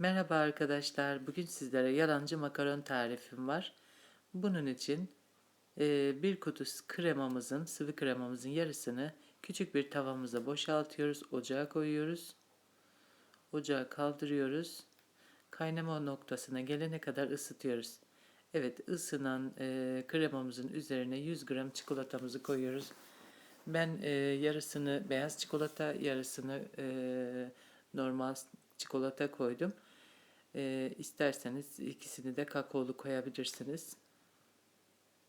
Merhaba arkadaşlar. Bugün sizlere yalancı makaron tarifim var. Bunun için e, bir kutu kremamızın, sıvı kremamızın yarısını küçük bir tavamıza boşaltıyoruz. Ocağa koyuyoruz. Ocağa kaldırıyoruz. Kaynama noktasına gelene kadar ısıtıyoruz. Evet ısınan e, kremamızın üzerine 100 gram çikolatamızı koyuyoruz. Ben e, yarısını beyaz çikolata, yarısını e, normal çikolata koydum. E, isterseniz ikisini de kakaolu koyabilirsiniz.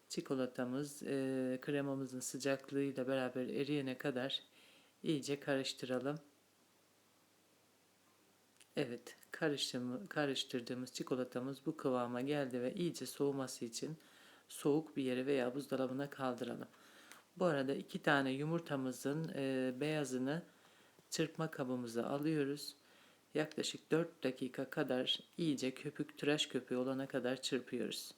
Çikolatamız e, kremamızın sıcaklığıyla beraber eriyene kadar iyice karıştıralım. Evet, karıştırdığımız çikolatamız bu kıvama geldi ve iyice soğuması için soğuk bir yere veya buzdolabına kaldıralım. Bu arada iki tane yumurtamızın e, beyazını çırpma kabımıza alıyoruz. Yaklaşık 4 dakika kadar iyice köpük tıraş köpüğü olana kadar çırpıyoruz.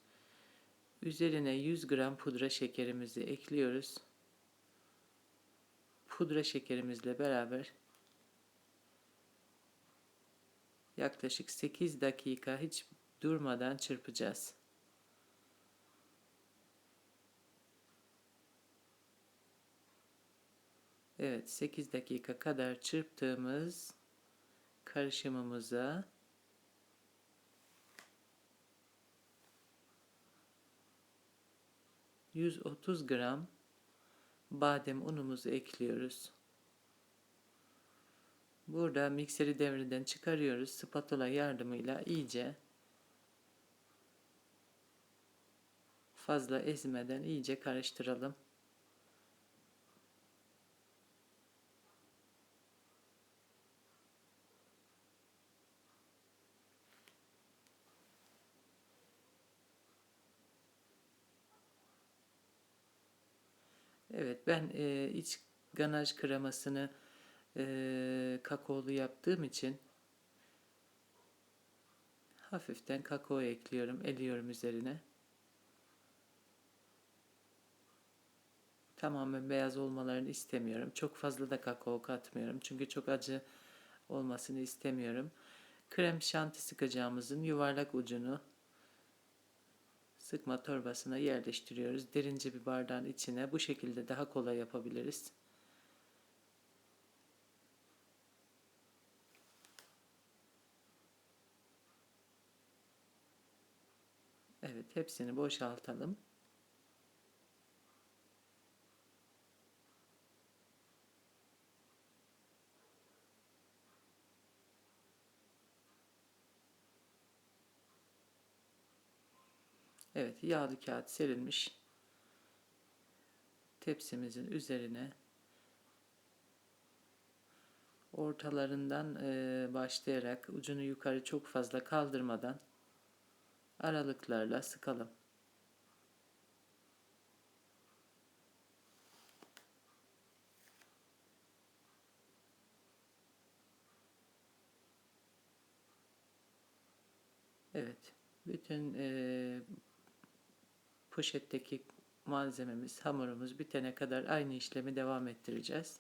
Üzerine 100 gram pudra şekerimizi ekliyoruz. Pudra şekerimizle beraber yaklaşık 8 dakika hiç durmadan çırpacağız. Evet 8 dakika kadar çırptığımız karışımımıza ...130 gram badem unumuzu ekliyoruz. Burada mikseri devreden çıkarıyoruz. Spatula yardımıyla iyice fazla ezmeden iyice karıştıralım. Evet ben e, iç ganaj kremasını e, kakaolu yaptığım için hafiften kakao ekliyorum, eliyorum üzerine. Tamamen beyaz olmalarını istemiyorum. Çok fazla da kakao katmıyorum. Çünkü çok acı olmasını istemiyorum. Krem şanti sıkacağımızın yuvarlak ucunu sıkma torbasına yerleştiriyoruz. Derince bir bardağın içine bu şekilde daha kolay yapabiliriz. Evet hepsini boşaltalım. Evet yağlı kağıt serilmiş tepsimizin üzerine ortalarından e, başlayarak ucunu yukarı çok fazla kaldırmadan aralıklarla sıkalım. Evet, bütün e, poşetteki malzememiz, hamurumuz bitene kadar aynı işlemi devam ettireceğiz.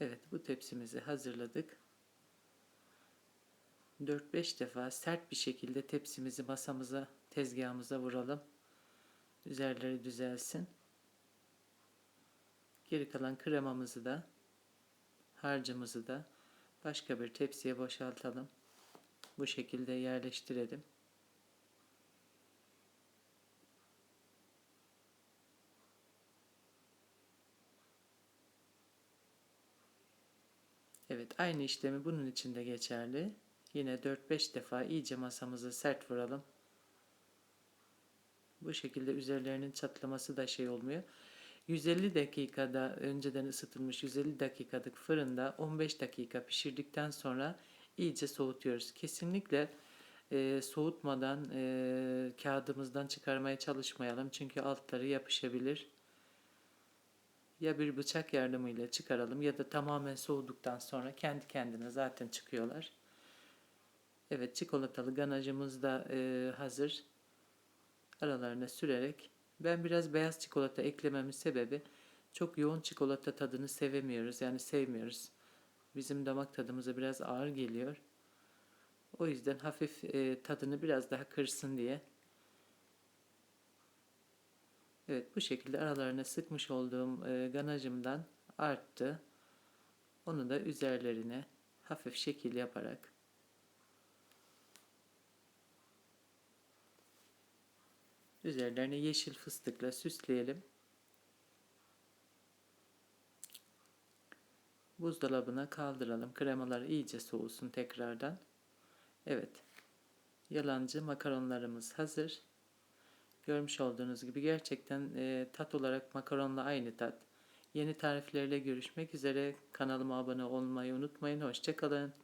Evet, bu tepsimizi hazırladık. 4-5 defa sert bir şekilde tepsimizi masamıza, tezgahımıza vuralım. Üzerleri düzelsin. Geri kalan kremamızı da, harcımızı da başka bir tepsiye boşaltalım. Bu şekilde yerleştirelim. Evet aynı işlemi bunun için de geçerli. Yine 4-5 defa iyice masamızı sert vuralım. Bu şekilde üzerlerinin çatlaması da şey olmuyor. 150 dakikada önceden ısıtılmış 150 dakikalık fırında 15 dakika pişirdikten sonra iyice soğutuyoruz. Kesinlikle e, soğutmadan e, kağıdımızdan çıkarmaya çalışmayalım. Çünkü altları yapışabilir. Ya bir bıçak yardımıyla çıkaralım ya da tamamen soğuduktan sonra kendi kendine zaten çıkıyorlar. Evet çikolatalı ganajımız da e, hazır. Aralarına sürerek. Ben biraz beyaz çikolata eklememin sebebi çok yoğun çikolata tadını sevemiyoruz. Yani sevmiyoruz. bizim damak tadımıza biraz ağır geliyor. O yüzden hafif e, tadını biraz daha kırsın diye. Evet bu şekilde aralarına sıkmış olduğum e, ganajımdan arttı. Onu da üzerlerine hafif şekil yaparak üzerlerine yeşil fıstıkla süsleyelim. Buzdolabına kaldıralım. Kremalar iyice soğusun tekrardan. Evet. Yalancı makaronlarımız hazır. Görmüş olduğunuz gibi gerçekten e, tat olarak makaronla aynı tat. Yeni tariflerle görüşmek üzere. Kanalıma abone olmayı unutmayın. Hoşçakalın.